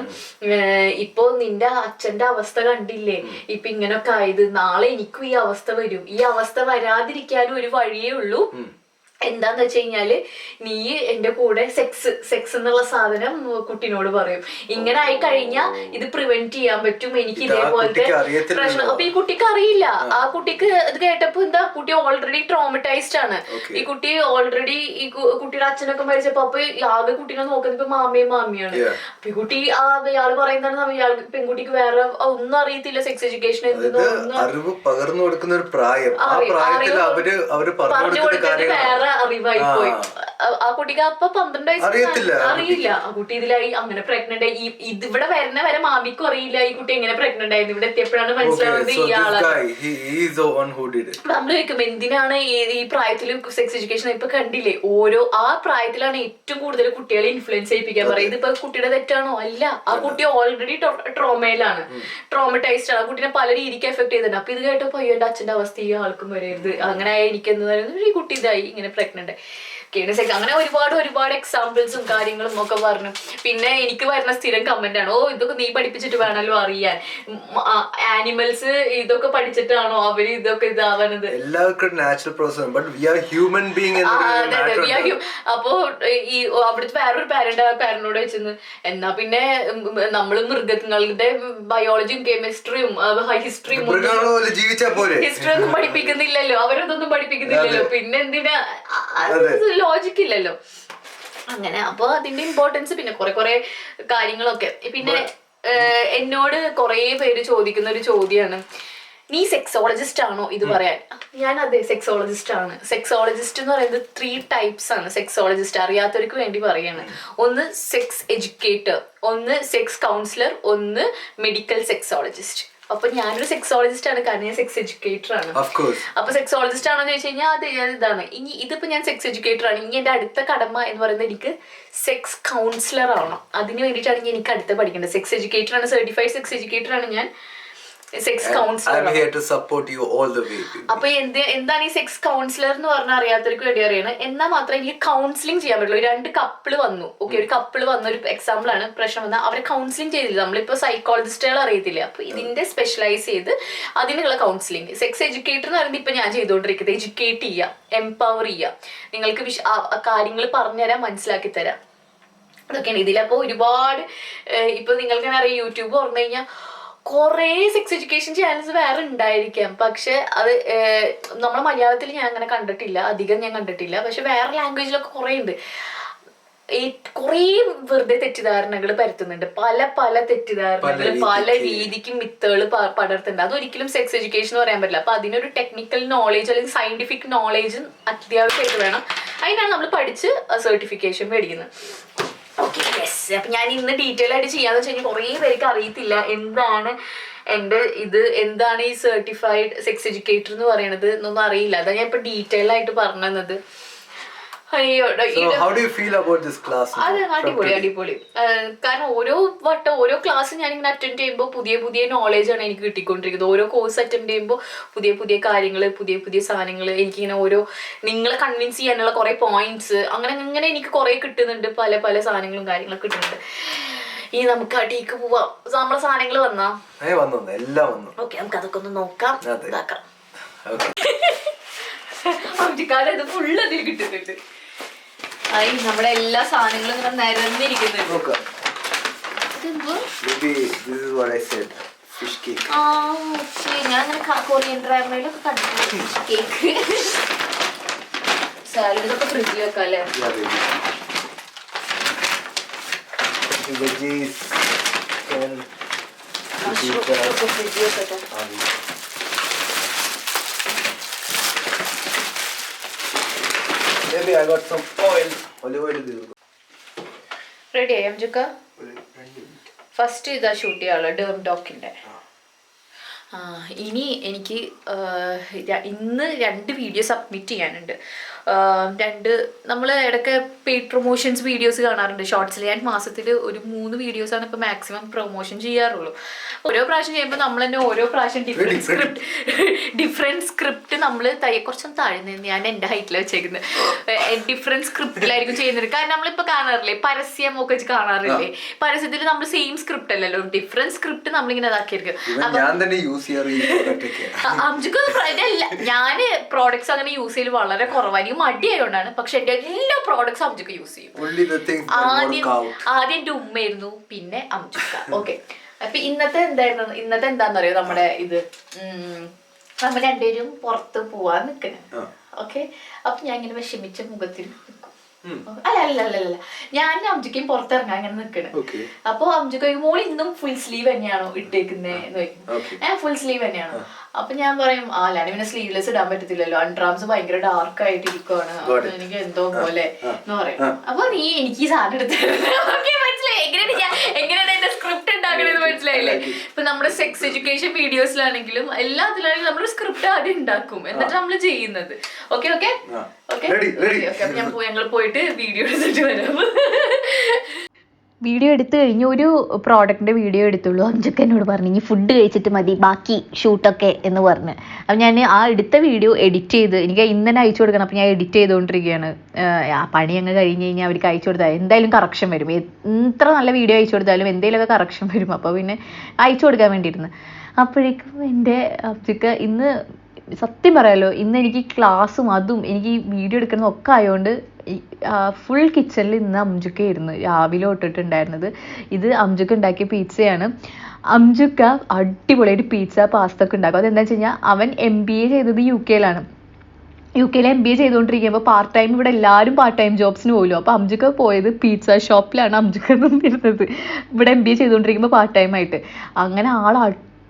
ഇപ്പോ നിന്റെ അച്ഛന്റെ അവസ്ഥ കണ്ടില്ലേ? ഇപ്പൊ ഇങ്ങനൊക്കെ ആയത്. നാളെ എനിക്കും ഈ അവസ്ഥ വരും. ഈ അവസ്ഥ വരാതിരിക്കാനും ഒരു വഴിയേ ഉള്ളൂ. എന്താന്ന് വെച്ച് കഴിഞ്ഞാൽ നീ എന്റെ കൂടെ സെക്സ് സെക്സ് എന്നുള്ള സാധനം കുട്ടിനോട് പറയും. ഇങ്ങനെ ആയി കഴിഞ്ഞാൽ ഇത് പ്രിവെന്റ് ചെയ്യാൻ പറ്റും. എനിക്ക് ഇതേപോലത്തെ പ്രശ്നം. അപ്പൊ ഈ കുട്ടിക്ക് അറിയില്ല. ആ കുട്ടിക്ക് ഇത് കേട്ടപ്പോ എന്താ കുട്ടി ഓൾറെഡി ട്രോമറ്റൈസ്ഡ് ആണ്. ഈ കുട്ടി ഓൾറെഡി ഈ കുട്ടിയുടെ അച്ഛനൊക്കെ മരിച്ചപ്പോ അപ്പൊ ആകെ കുട്ടീനെ നോക്കുന്നത് ഇപ്പൊ മാമയും മാമിയാണ്. അപ്പൊ ഈ കുട്ടി ആ ഇയാൾ പറയുന്നതാണ് ഇയാൾ പെൺകുട്ടിക്ക് വേറെ ഒന്നും അറിയത്തില്ല. സെക്സ് എഡ്യൂക്കേഷൻ അറിവ് പകർന്നു കൊടുക്കുന്ന ഒരു പ്രായം. ആ പ്രായത്തിൽ അവർ അവർ പറഞ്ഞു കൊടുക്കുന്ന വേറെ അറിവായി പോയി. ആ- കുട്ടിക്ക് അപ്പൊ പന്ത്രണ്ട് വയസ്സ് അറിയില്ല. ആ കുട്ടി ഇതിലായി അങ്ങനെ പ്രഗ്നന്റ് ആയി. ഇവിടെ വരുന്ന വരെ മാമിക്കും അറിയില്ല ഈ കുട്ടി എങ്ങനെ പ്രഗ്നന്റ് ആയിരുന്നു ഇവിടെ എത്തിയപ്പോഴാണ് മനസ്സിലാവുന്നത് ഇയാളാണ്. നമ്മൾ ചോദിക്കും എന്തിനാണ് ഈ പ്രായത്തിലും പ്രായത്തിൽ സെക്സ് എഡ്യൂക്കേഷൻ ഇപ്പൊ കണ്ടില്ലേ? ഓരോ ആ പ്രായത്തിലാണ് ഏറ്റവും കൂടുതൽ കുട്ടികളെ ഇൻഫ്ലുവൻസ് ചെയ്യിപ്പിക്കാൻ പറയുന്നത്. ഇപ്പൊ കുട്ടിയുടെ തെറ്റാണോ? അല്ല. ആ കുട്ടി ഓൾറെഡി ട്രോമയിലാണ് ട്രോമറ്റൈസ്ഡ് ആണ്. ആ കുട്ടിനെ പല രീതിക്ക് എഫക്ട് ചെയ്തിട്ടുണ്ട്. അപ്പൊ ഇത് കേട്ടപ്പോ അയ്യോ എന്റെ അച്ഛന്റെ അവസ്ഥ ഈ ആൾക്കും വരരുത്. അങ്ങനെ എനിക്കെന്ന് പറയുന്നത് ഈ കുട്ടി ഇതായി. ഇങ്ങനെ പ്രഗ്നന്റ് സെക്സ് അങ്ങനെ ഒരുപാട് ഒരുപാട് എക്സാമ്പിൾസും കാര്യങ്ങളും ഒക്കെ പറഞ്ഞു. പിന്നെ എനിക്ക് വരുന്ന സ്ഥിരം കമന്റ് ആണ് ഓ ഇതൊക്കെ നീ പഠിപ്പിച്ചിട്ട് വേണമല്ലോ അറിയാൻ. ആനിമൽസ് ഇതൊക്കെ പഠിച്ചിട്ടാണോ അവർ ഇതൊക്കെ ഇതാവണത്? എല്ലാവർക്കും natural process but we are human being അപ്പോ ഈ അവിടുത്തെ വേറൊരു പാരന്റ് പാരനോട് വെച്ചിരുന്നു എന്നാ പിന്നെ നമ്മൾ മൃഗങ്ങളുടെ ബയോളജിയും കെമിസ്ട്രിയും ഹിസ്റ്ററിയും ഹിസ്റ്ററി ഒന്നും പഠിപ്പിക്കുന്നില്ലല്ലോ. അവരതൊന്നും പഠിപ്പിക്കുന്നില്ലല്ലോ. പിന്നെ എന്തിനാ. ലോജിക് ഇല്ലല്ലോ. അങ്ങനെ അപ്പൊ അതിന്റെ ഇമ്പോർട്ടൻസ് പിന്നെ കുറെ കുറെ കാര്യങ്ങളൊക്കെ. പിന്നെ എന്നോട് കുറെ പേര് ചോദിക്കുന്ന ഒരു ചോദ്യമാണ് നീ സെക്സോളജിസ്റ്റ് ആണോ? ഇത് പറയാൻ. ഞാൻ അതെ സെക്സോളജിസ്റ്റ് ആണ്. സെക്സോളജിസ്റ്റ് എന്ന് പറയുന്നത് ത്രീ ടൈപ്സ് ആണ് സെക്സോളജിസ്റ്റ് അറിയാത്തവർക്ക് വേണ്ടി പറയാണ്. ഒന്ന് സെക്സ് എഡ്യൂക്കേറ്റർ ഒന്ന് സെക്സ് കൗൺസിലർ ഒന്ന് മെഡിക്കൽ സെക്സോളജിസ്റ്റ് അപ്പൊ ഞാനൊരു സെക്സോളജിസ്റ്റ് ആണ് കാരണം ഞാൻ സെക്സ് എഡ്യൂക്കേറ്റർ ആണ്. അപ്പൊ സെക്സോളജിസ്റ്റ് ആണോ എന്ന് ചോദിച്ചു കഴിഞ്ഞാൽ അത് ഇതാണ്. ഇനി ഇതിപ്പോ ഞാൻ സെക്സ് എഡ്യൂക്കേറ്റർ ആണ്. ഇനി എന്റെ അടുത്ത കടമ എന്ന് പറയുന്നത് എനിക്ക് സെക്സ് കൗൺസിലർ ആവണം. അതിന് വേണ്ടിയിട്ടാണ് എനിക്ക് അടുത്ത് പഠിക്കേണ്ടത്. സെക്സ് എഡ്യൂക്കേറ്റർ ആണ് സർട്ടിഫൈഡ് സെക്സ് എഡ്യൂക്കേറ്റർ ആണ് ഞാൻ. Sex counsellor here to support you all the way. baby. അപ്പൊ എന്ത് എന്താണ് ഈ സെക്സ് കൗൺസിലർ എന്ന് പറഞ്ഞാൽ അറിയാത്തവർക്ക് വേണ്ടി അറിയണം. എന്നാൽ മാത്രമേ എനിക്ക് കൗൺസിലിംഗ് ചെയ്യാൻ പറ്റുള്ളൂ. രണ്ട് കപ്പിൾ വന്നു. ഓക്കെ ഒരു കപ്പിൾ വന്ന ഒരു എക്സാമ്പിൾ ആണ്. പ്രശ്നം വന്നാൽ അവരെ കൗൺസിലിംഗ് ചെയ്തില്ല. നമ്മളിപ്പോ സൈക്കോളജിസ്റ്റുകൾ അറിയത്തില്ല. അപ്പൊ ഇതിന്റെ സ്പെഷ്യലൈസ് ചെയ്ത് അതിനുള്ള കൗൺസിലിംഗ് സെക്സ് എഡ്യൂക്കേറ്റർ എന്ന് പറയുന്നത് ഇപ്പൊ ഞാൻ ചെയ്തുകൊണ്ടിരിക്കുന്നത്. എഡ്യൂക്കേറ്റ് ചെയ്യുക എംപവർ ചെയ്യുക നിങ്ങൾക്ക് വിശ കാര്യങ്ങൾ പറഞ്ഞുതരാം മനസ്സിലാക്കി തരാം. അതൊക്കെയാണ് ഇതിലപ്പോൾ ഒരുപാട് ഇപ്പൊ നിങ്ങൾക്ക് തന്നെ അറിയാം? യൂട്യൂബ് തുറന്നു കഴിഞ്ഞാൽ കുറേ സെക്സ് എഡ്യൂക്കേഷൻ ചാനൽസ് വേറെ ഉണ്ടായിരിക്കാം പക്ഷെ അത് നമ്മളെ മലയാളത്തിൽ ഞാൻ അങ്ങനെ കണ്ടിട്ടില്ല. അധികം ഞാൻ കണ്ടിട്ടില്ല. പക്ഷെ വേറെ ലാംഗ്വേജിലൊക്കെ കുറേ ഉണ്ട് ഈ- കുറേ വെറുതെ തെറ്റിദ്ധാരണകൾ പരത്തുന്നുണ്ട്. പല പല തെറ്റിദ്ധാരണകൾ പല രീതിക്കും. വിത്തുകൾ മിത്തുകൾ പടർത്തുന്നുണ്ട്. അതൊരിക്കലും സെക്സ് എഡ്യൂക്കേഷൻ എന്ന് പറയാൻ പറ്റില്ല. അപ്പൊ അതിനൊരു ടെക്നിക്കൽ നോളേജ് അല്ലെങ്കിൽ സയന്റിഫിക് നോളേജും അത്യാവശ്യമായിട്ട് വേണം. അതിനാണ് നമ്മൾ പഠിച്ച് സർട്ടിഫിക്കേഷൻ മേടിക്കുന്നത്. യെസ് അപ്പൊ ഞാൻ ഇന്ന് ഡീറ്റെയിൽ ആയിട്ട് ചെയ്യാന്ന് വെച്ച് കഴിഞ്ഞാൽ കുറേ പേർക്ക് അറിയത്തില്ല എന്താണ് എന്റെ ഇത് എന്താണ് ഈ സർട്ടിഫൈഡ് സെക്സ് എഡ്യൂക്കേറ്റർ എന്ന് പറയണത് എന്നൊന്നും അറിയില്ല. അതാ ഞാൻ ഇപ്പൊ ഡീറ്റെയിൽ ആയിട്ട് പറഞ്ഞു തന്നത് അയ്യോ how do feel about this class അതെ അടിപൊളി അടിപൊളി. കാരണം ഓരോ വട്ടം ഓരോ ക്ലാസ് ഞാൻ ഇങ്ങനെ അറ്റൻഡ് ചെയ്യുമ്പോൾ പുതിയ പുതിയ നോളേജ് ആണ് എനിക്ക് കിട്ടിക്കൊണ്ടിരിക്കുന്നത്. ഓരോ കോഴ്സ് അറ്റൻഡ് ചെയ്യുമ്പോൾ പുതിയ പുതിയ കാര്യങ്ങൾ പുതിയ പുതിയ സാധനങ്ങൾ എനിക്കിങ്ങനെ ഓരോ നിങ്ങളെ കൺവിൻസ് ചെയ്യാനുള്ള കുറേ പോയിന്റ്സ് അങ്ങനെ അങ്ങനെ എനിക്ക് കുറേ കിട്ടുന്നുണ്ട്. പല പല സാധനങ്ങളും കാര്യങ്ങളൊക്കെ കിട്ടുന്നുണ്ട്. ഇനി നമുക്ക് അടിയിക്ക് പോവാം. നമ്മളെ സാധനങ്ങൾ വന്നാ? വന്നു എല്ലാം വന്നു. ഓക്കെ നമുക്ക് അതൊക്കെ ഒന്ന് നോക്കാം. ഇതാക്കാം. അവധിക്കാലം ഇത് ഫുള്ള് അതിൽ കിട്ടുന്നുണ്ട്. ആയി നമ്മുടെ എല്ലാ സാധനങ്ങളും ഇങ്ങനെ നിരന്നിരിക്കുന്നു. നോക്ക്. അങ്ങനെ കൊറിയൻഡർ ആയിരുന്നതിലൊക്കെ കണ്ടിട്ടുണ്ട്. കേക്ക് സാലഡ് ഇതൊക്കെ ഫ്രിഡ്ജിൽ വെക്കാം അല്ലേ? ഒക്കെ ഫ്രിഡ്ജിൽ വെക്കട്ടെ. Maybe I got some oil. Olive oil തീർന്നു. റെഡി ആയി അംജുക്ക ഒരു രണ്ട് minute. ഫസ്റ്റ് ഇതാ ഷൂട്ട് ചെയ്യാനുള്ള ഡേം ഡോക്കിന്റെ ഇനി എനിക്ക് ആ, ര- ഇന്ന് രണ്ട് വീഡിയോ സബ്മിറ്റ് ചെയ്യാനുണ്ട് രണ്ട് നമ്മൾ ഇടയ്ക്ക് പെയ്ഡ് പ്രൊമോഷൻസ് വീഡിയോസ് കാണാറുണ്ട് ഷോർട്സിൽ ഞാൻ മാസത്തിൽ ഒരു മൂന്ന് വീഡിയോസാണ് ഇപ്പോൾ മാക്സിമം പ്രൊമോഷൻ ചെയ്യാറുള്ളൂ ഓരോ പ്രാവശ്യം ചെയ്യുമ്പോൾ നമ്മൾ തന്നെ ഓരോ പ്രാവശ്യം ഡിഫറെന്റ്. സ്ക്രിപ്റ്റ് ഡിഫറെന്റ് സ്ക്രിപ്റ്റ് നമ്മൾ തയ്യ കുറച്ചും താഴ്ന്നു ഞാൻ എന്റെ ഹൈറ്റിൽ വെച്ചേക്കുന്നത് ഡിഫറെന്റ് സ്ക്രിപ്റ്റിലായിരിക്കും ചെയ്യുന്നത് കാരണം നമ്മളിപ്പോൾ കാണാറില്ലേ പരസ്യം ഒക്കെ വെച്ച് കാണാറില്ലേ പരസ്യത്തിൽ നമ്മൾ സെയിം സ്ക്രിപ്റ്റ് അല്ലല്ലോ ഡിഫറെന്റ് സ്ക്രിപ്റ്റ് നമ്മളിങ്ങനെ ഇതാക്കിയിരിക്കും ഞാൻ പ്രോഡക്ട്സ് അങ്ങനെ യൂസ് ചെയ്യൽ വളരെ കുറവാണ് അധികം മടിയായതുകൊണ്ടാണ് പക്ഷെ എന്റെ എല്ലാ പ്രോഡക്ട്സും അംജുക്ക യൂസ് ചെയ്യും. ആദ്യം. ആദ്യം എന്റെ ഉമ്മയായിരുന്നു പിന്നെ അംജുക്ക. ഓക്കെ അപ്പൊ ഇന്നത്തെ എന്തായിരുന്നു? ഇന്നത്തെ എന്താണെന്നറിയോ നമ്മുടെ ഇത്? നമ്മൾ രണ്ടുപേരും പുറത്ത് പോവാൻ നിക്കണേ. ഓക്കെ അപ്പൊ ഞാൻ ഇങ്ങനെ വിഷമിച്ച മുഖത്തിൽ അല്ല അല്ല അല്ല അല്ല ഞാൻ അംജുക്കയും പുറത്തിറങ്ങാൻ ഇങ്ങനെ നിക്കണ്. അപ്പൊ അംജുക്ക മോൾ ഇന്നും ഫുൾ സ്ലീവ് തന്നെയാണോ ഇട്ടേക്കുന്നേ. ഞാൻ ഫുൾ സ്ലീവ് തന്നെയാണോ? അപ്പൊ ഞാൻ പറയും ആ അല്ലാണ്ട് പിന്നെ സ്ലീവ്ലെസ് ഇടാൻ പറ്റത്തില്ലല്ലോ. അൺട്രാംസ് ഭയങ്കര ഡാർക്ക് ആയിട്ട് ഇരിക്കുവാണ്. എനിക്ക് എന്തോ പോലെ എന്ന് പറയും. അപ്പൊ നീ എനിക്ക് ഈ സാധനം എടുത്ത് എങ്ങനെയാണ് ഞാൻ എങ്ങനെയാണ് എന്റെ സ്ക്രിപ്റ്റ് ഉണ്ടാക്കണത് മനസ്സിലായില്ലേ? ഇപ്പൊ നമ്മുടെ സെക്സ് എഡ്യൂക്കേഷൻ വീഡിയോസിലാണെങ്കിലും എല്ലാത്തിലാണെങ്കിലും നമ്മൾ സ്ക്രിപ്റ്റ് ആദ്യം ഉണ്ടാക്കും. എന്നിട്ട് നമ്മൾ ചെയ്യുന്നത്. Okay okay. ഓക്കെ ഞാൻ ഞങ്ങൾ പോയിട്ട് വീഡിയോ എടുത്തിട്ട് വരാം. വീഡിയോ എടുത്തു കഴിഞ്ഞു ഒരു പ്രോഡക്റ്റിന്റെ വീഡിയോ എടുത്തുള്ളൂ. അഞ്ചൊക്കെ എന്നോട് പറഞ്ഞു ഇനി ഫുഡ് കഴിച്ചിട്ട് മതി ബാക്കി ഷൂട്ടൊക്കെ എന്ന് പറഞ്ഞ്. അപ്പം ഞാൻ ആ എടുത്ത വീഡിയോ എഡിറ്റ് ചെയ്ത് എനിക്ക് ഇന്ന് തന്നെ അയച്ചു കൊടുക്കണം. അപ്പം ഞാൻ എഡിറ്റ് ചെയ്തുകൊണ്ടിരിക്കുകയാണ് ആ പണി അങ്ങ് കഴിഞ്ഞ് കഴിഞ്ഞാൽ അവർക്ക് അയച്ചു കൊടുത്താൽ എന്തായാലും കറക്ഷൻ വരും. എത്ര നല്ല വീഡിയോ അയച്ചു കൊടുത്താലും എന്തെങ്കിലുമൊക്കെ കറക്ഷൻ വരും. അപ്പോൾ പിന്നെ അയച്ചു കൊടുക്കാൻ വേണ്ടിയിരുന്നു. അപ്പോഴേക്കും എന്റെ അബ്ജിക്ക് ഇന്ന് സത്യം പറയാലോ ഇന്ന് എനിക്ക് ക്ലാസ്സും അതും എനിക്ക് വീഡിയോ എടുക്കുന്നതും ഒക്കെ ആയതുകൊണ്ട് ഫുൾ കിച്ചണിൽ ഇന്ന് അംജുക്കയായിരുന്നു രാവിലെ തൊട്ടിട്ടുണ്ടായിരുന്നത്. ഇത് അംജുക്ക ഉണ്ടാക്കിയ പിzzയാണ് അംജുക്ക അടിപൊളിയായിട്ട് പിസ്സ പാസ്ത ഒക്കെ ഉണ്ടാക്കും. അതെന്താ വെച്ച് കഴിഞ്ഞാൽ അവൻ എം ബി എ ചെയ്തത് യു കെയിലാണ് യു കെയിൽ എം ബി എ ചെയ്തുകൊണ്ടിരിക്കുമ്പോൾ പാർട്ട് ടൈം ഇവിടെ എല്ലാവരും പാർട്ട് ടൈം ജോബ്സിന് പോലും അപ്പോൾ അംജുക്ക പോയത് പിസ്സ ഷോപ്പിലാണ് അംജുക്ക നിന്നിരുന്നത് ഇവിടെ എം ബി എ ചെയ്തുകൊണ്ടിരിക്കുമ്പോൾ പാർട്ട് ടൈം ആയിട്ട്. അങ്ങനെ ആൾ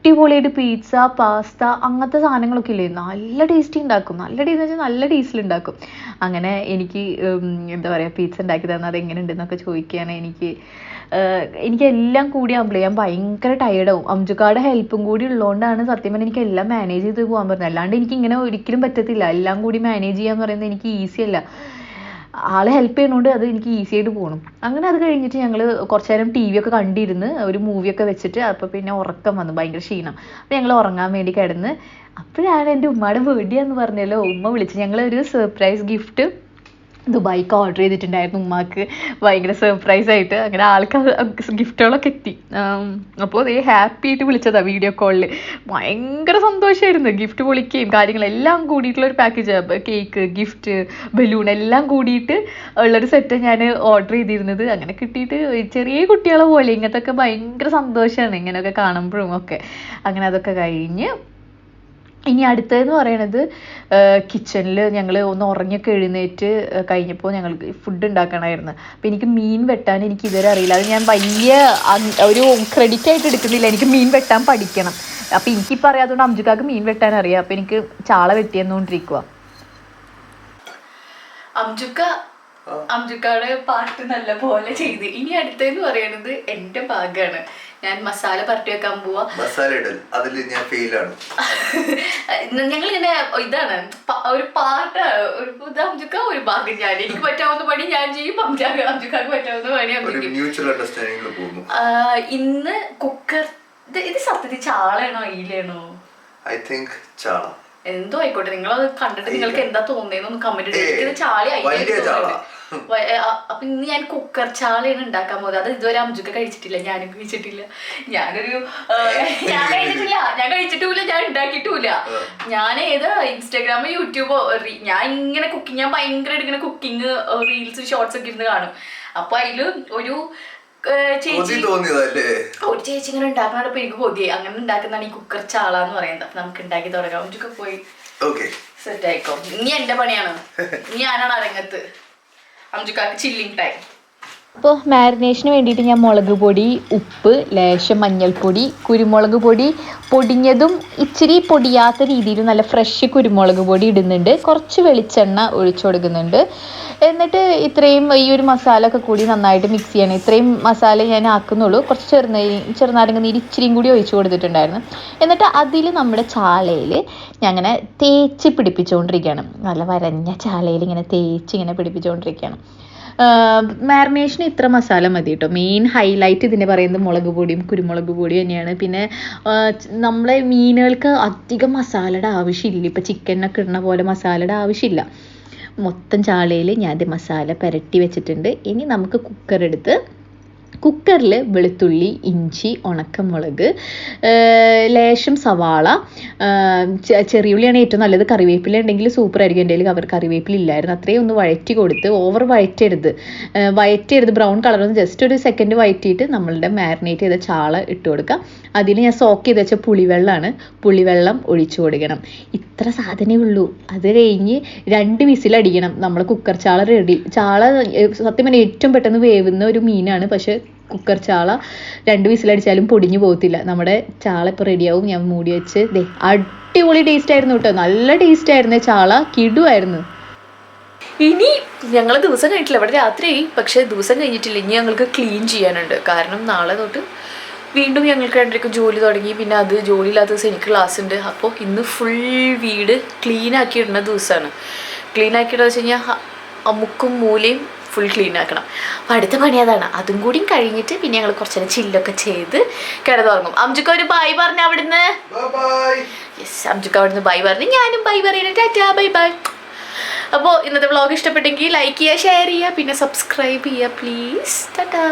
അടിപൊളിയായിട്ട് പിസ്സ പാസ്ത അങ്ങനത്തെ സാധനങ്ങളൊക്കെ ഇല്ലേ? നല്ല ടേസ്റ്റി ഉണ്ടാക്കും നല്ല ടേസ്റ്റ് വെച്ചാൽ നല്ല ടേസ്റ്റിൽ ഉണ്ടാക്കും അങ്ങനെ എനിക്ക് എന്താ പറയുക പിസ്സ ഉണ്ടാക്കി തന്നത് അത് എങ്ങനെയുണ്ടെന്നൊക്കെ ചോദിക്കുകയാണ് എനിക്ക്. എനിക്ക് എല്ലാം കൂടി ആകുമ്പോൾ ഞാൻ ഭയങ്കര ടയർഡാവും അംജുക്കാടെ ഹെൽപ്പും കൂടി ഉള്ളതുകൊണ്ടാണ് സത്യം പറഞ്ഞാൽ എനിക്ക് എല്ലാം മാനേജ് ചെയ്ത് പോകാൻ പറ്റുന്നത്. അല്ലാണ്ട് എനിക്ക് ഇങ്ങനെ ഒരിക്കലും പറ്റത്തില്ല. എല്ലാം കൂടി മാനേജ് ചെയ്യാന്ന് പറയുന്നത് എനിക്ക് ഈസി അല്ല. ആൾ ഹെൽപ്പ് ചെയ്യണോണ്ട് അത് എനിക്ക് ഈസി ആയിട്ട് പോകണം അങ്ങനെ അത് കഴിഞ്ഞിട്ട് ഞങ്ങൾ കുറച്ച് നേരം ടി വി ഒക്കെ കണ്ടിരുന്ന് ഒരു മൂവിയൊക്കെ വെച്ചിട്ട് അപ്പോൾ പിന്നെ ഉറക്കം വന്നു ഭയങ്കര ക്ഷീണം. അപ്പോൾ ഞങ്ങൾ ഉറങ്ങാൻ വേണ്ടി കിടന്ന് അപ്പോഴാണ് എന്റെ ഉമ്മയുടെ ബേർഡേ എന്ന് പറഞ്ഞല്ലോ. ഉമ്മ വിളിച്ച് ഞങ്ങൾ ഒരു സർപ്രൈസ് ഗിഫ്റ്റ് ദുബായിക്ക് ഓർഡർ ചെയ്തിട്ടുണ്ടായിരുന്നു ഉമ്മാക്ക്. ഭയങ്കര സർപ്രൈസ് ആയിട്ട്. അങ്ങനെ ആൾക്ക് ഗിഫ്റ്റുകളൊക്കെ എത്തി അപ്പോൾ അതേ ഹാപ്പി ആയിട്ട് വിളിച്ചതാണ് വീഡിയോ കോളിൽ ഭയങ്കര സന്തോഷമായിരുന്നു ഗിഫ്റ്റ് പൊളിക്കുകയും കാര്യങ്ങളെല്ലാം കൂടിയിട്ടുള്ള ഒരു പാക്കേജ് കേക്ക് ഗിഫ്റ്റ് ബലൂൺ എല്ലാം കൂടിയിട്ട് ഉള്ളൊരു സെറ്റ് ഞാൻ ഓർഡർ ചെയ്തിരുന്നത്. അങ്ങനെ കിട്ടിയിട്ട് ചെറിയ കുട്ടികളെ പോലെ. ഇങ്ങനത്തെ ഒക്കെ ഭയങ്കര സന്തോഷമാണ് ഇങ്ങനെയൊക്കെ കാണുമ്പോഴും ഒക്കെ. അങ്ങനെ അതൊക്കെ കഴിഞ്ഞ് ഇനി അടുത്തതെന്ന് പറയണത് കിച്ചണിൽ ഞങ്ങൾ ഒന്ന് ഉറങ്ങിയൊക്കെ എഴുന്നേറ്റ് കഴിഞ്ഞപ്പോൾ ഞങ്ങൾക്ക് ഫുഡ് ഉണ്ടാക്കണമായിരുന്നു അപ്പോൾ എനിക്ക് മീൻ വെട്ടാൻ എനിക്ക് ഇതുവരെ അറിയില്ല. അത് ഞാൻ വലിയ ഒരു ക്രെഡിറ്റ് ആയിട്ട് എടുക്കുന്നില്ല. എനിക്ക് മീൻ വെട്ടാൻ പഠിക്കണം. അപ്പോൾ എനിക്കിപ്പോൾ അറിയാത്തതുകൊണ്ട് അംജുക്കാക്ക് മീൻ വെട്ടാൻ അറിയാം. അപ്പോൾ എനിക്ക് ചാള വെട്ടിയെന്നുകൊണ്ടിരിക്കുക അംജുക്ക അംജുക്കാട് പാട്ട് നല്ല പോലെ ചെയ്ത്. ഇനി അടുത്തതെന്ന് പറയുന്നത് എന്റെ ഭാഗമാണ് ഞാൻ മസാല പരട്ടി വെക്കാൻ പോവാ. മസാല ഇടൽ അതിൽ ഞാൻ ഫെയിലാണ് ഞങ്ങൾ ഇങ്ങനെ ഇതാണ്. ഒരു പാർട്ട് ഒരു അംജുക്ക ഒരു ഭാഗം ഞാൻ. എനിക്ക് പറ്റാവുന്ന പണി ഞാൻ ചെയ്യും. അംജുക്ക അംജുക്കാക്ക് പറ്റാവുന്ന പണി ഇന്ന് കുക്കർ ഇത് ഇത് സത്യത്തിൽ ചാളയാണോ? അയിലാണോ ഐ തിങ്ക് ചാള. എന്തോ ആയിക്കോട്ടെ. നിങ്ങൾ അത് കണ്ടിട്ട് നിങ്ങൾക്ക് എന്താ തോന്നിയെന്നൊന്ന് കമന്റ് ചാളി ഐ ചാള. അപ്പൊ ഇന്ന് ഞാൻ കുക്കർ ചാളയാണ് ഉണ്ടാക്കാൻ പോകുന്നത് അത് ഇതുവരെ അമ്മുക്ക് കഴിച്ചിട്ടില്ല. ഞാനും കഴിച്ചിട്ടില്ല. ഞാനൊരു ഞാൻ കഴിച്ചിട്ടില്ല. ഞാൻ കഴിച്ചിട്ടുമില്ല ഞാൻ ഉണ്ടാക്കിയിട്ടുമില്ല. ഞാൻ ഏത് ഇൻസ്റ്റാഗ്രാമോ യൂട്യൂബോ ഞാൻ ഇങ്ങനെ കുക്കിംഗ് ഞാൻ ഭയങ്കര ഇങ്ങനെ കുക്കിംഗ് റീൽസ് ഷോർട്സ് ഒക്കെ ഇരുന്ന് കാണും. അപ്പൊ അതിൽ ഒരു ചേച്ചി ഒരു ചേച്ചി ഇങ്ങനെ ഉണ്ടാക്കുന്നതാണ് എനിക്ക് കൊതിയെ അങ്ങനെ ഉണ്ടാക്കുന്നതാണ് ഈ കുക്കർ ചാള എന്ന് പറയുന്നത്. അപ്പൊ നമുക്ക് ഉണ്ടാക്കി തുടങ്ങാം. അഞ്ചൊക്കെ പോയി സെറ്റ് ആയിക്കോ. ഇനി എന്റെ പണിയാണ്. ഇനി ഞാനാണ് അരങ്ങത്ത്. I'm just gonna chilling time. അപ്പോൾ മാരിനേഷന് വേണ്ടിയിട്ട് ഞാൻ മുളക് പൊടി ഉപ്പ് ലേശം മഞ്ഞൾപ്പൊടി കുരുമുളക് പൊടി പൊടിഞ്ഞതും ഇച്ചിരി പൊടിയാത്ത രീതിയിൽ നല്ല ഫ്രഷ് കുരുമുളക് പൊടി ഇടുന്നുണ്ട്. കുറച്ച് വെളിച്ചെണ്ണ ഒഴിച്ചു കൊടുക്കുന്നുണ്ട്. എന്നിട്ട് ഇത്രയും ഈ ഒരു മസാല ഒക്കെ കൂടി നന്നായിട്ട് മിക്സ് ചെയ്യണം. ഇത്രയും മസാല ഞാൻ ആക്കുന്നുള്ളൂ. കുറച്ച് ചെറുന ചെറുനാരങ്ങ നീര് ഇച്ചിരിയും കൂടി ഒഴിച്ചു കൊടുത്തിട്ടുണ്ടായിരുന്നു. എന്നിട്ട് അതിൽ നമ്മുടെ ചാളയിൽ ഞാൻ അങ്ങനെ തേച്ച് പിടിപ്പിച്ചുകൊണ്ടിരിക്കുകയാണ് നല്ല വരഞ്ഞ ചാളയിൽ ഇങ്ങനെ തേച്ച് ഇങ്ങനെ പിടിപ്പിച്ചുകൊണ്ടിരിക്കുകയാണ് മാരിനേഷന് ഇത്ര മസാല മതി കേട്ടോ മെയിൻ ഹൈലൈറ്റ് ഇതിന്റെ പറയുന്നത് മുളക് പൊടിയും കുരുമുളക് പൊടിയും തന്നെയാണ്. പിന്നെ നമ്മളെ മീനുകൾക്ക് അധികം മസാലയുടെ ആവശ്യമില്ല. ഇപ്പം ചിക്കനൊക്കെ ഇടുന്ന പോലെ മസാലയുടെ ആവശ്യമില്ല. മൊത്തം ചാളയിൽ ഞാൻ അത് മസാല പുരട്ടി വെച്ചിട്ടുണ്ട്. ഇനി നമുക്ക് കുക്കർ എടുത്ത് കുക്കറിൽ വെളുത്തുള്ളി ഇഞ്ചി ഉണക്കമുളക് ലേശം സവാള ചെറിയുള്ളിയാണ് ഏറ്റവും നല്ലത്. കറിവേപ്പില ഉണ്ടെങ്കിൽ സൂപ്പർ ആയിരിക്കും എന്റെ അവർ കറിവേപ്പില ഇല്ലായിരുന്നു. അത്രയും ഒന്ന് വഴറ്റി കൊടുത്ത് ഓവർ വഴറ്റരുത്. വഴറ്റരുത്. ബ്രൗൺ കളർ ഒന്ന് ജസ്റ്റ് ഒരു സെക്കൻഡ് വഴറ്റിയിട്ട് നമ്മളുടെ മാരിനേറ്റ് ചെയ്ത ചാള ഇട്ട് കൊടുക്കുക അതിന് ഞാൻ സോക്ക് ചെയ്ത് വെച്ച പുളിവെള്ളമാണ്. പുളിവെള്ളം ഒഴിച്ചു കൊടുക്കണം. ഇത്ര സാധനമേ ഉള്ളൂ. അത് കഴിഞ്ഞ് രണ്ട് വിസിലടിക്കണം നമ്മൾ കുക്കർ ചാള റെഡി ചാള സത്യം പറഞ്ഞാൽ ഏറ്റവും പെട്ടെന്ന് വേവുന്ന ഒരു മീനാണ്. പക്ഷെ കുക്കർ ചാള രണ്ട് വിസിലടിച്ചാലും പൊടിഞ്ഞു പോകത്തില്ല. നമ്മുടെ ചാള ഇപ്പോൾ റെഡിയാവും ഞാൻ മൂടി വെച്ച് ദേ അടിപൊളി ടേസ്റ്റ് ആയിരുന്നു കേട്ടോ. നല്ല ടേസ്റ്റ് ആയിരുന്നു ചാള. കിടുവായിരുന്നു. ഇനി ഞങ്ങൾ ദിവസം കഴിഞ്ഞിട്ടില്ല ഇവിടെ രാത്രിയായി പക്ഷേ ദിവസം കഴിഞ്ഞിട്ടില്ല. ഇനി ഞങ്ങൾക്ക് ക്ലീൻ ചെയ്യാനുണ്ട്. കാരണം നാളെ തൊട്ട് വീണ്ടും ഞങ്ങൾക്ക് രണ്ടരയ്ക്കും ജോലി തുടങ്ങി. പിന്നെ അത് ജോലി ഇല്ലാത്ത ദിവസം എനിക്ക് ക്ലാസ് ഉണ്ട്. അപ്പോൾ ഇന്ന് ഫുൾ വീട് ക്ലീൻ ആക്കി ഇടുന്ന ദിവസമാണ്. ക്ലീൻ ആക്കി ഇടുക വെച്ച് കഴിഞ്ഞാൽ അമുക്കും മൂലയും ഫുൾ ക്ലീൻ ആക്കണം. അപ്പോൾ അടുത്ത പണി അതാണ്. അതും കൂടി കഴിഞ്ഞിട്ട് പിന്നെ ഞങ്ങൾ കുറച്ച് നേരം ചില്ലൊക്കെ ചെയ്ത് കിടന്നുറങ്ങും. അംജുക്ക ഒരു ബായ് പറഞ്ഞു അവിടുന്ന്. യെസ് അംജുക്ക അവിടുന്ന് ബൈ പറഞ്ഞു. ഞാനും ബൈ പറയുന്നത് ടാറ്റാ ബൈ ബൈ അപ്പോൾ ഇന്നത്തെ വ്ളോഗ് ഇഷ്ടപ്പെട്ടെങ്കിൽ ലൈക്ക് ചെയ്യുക ഷെയർ ചെയ്യുക പിന്നെ സബ്സ്ക്രൈബ് ചെയ്യുക പ്ലീസ് ടാറ്റാ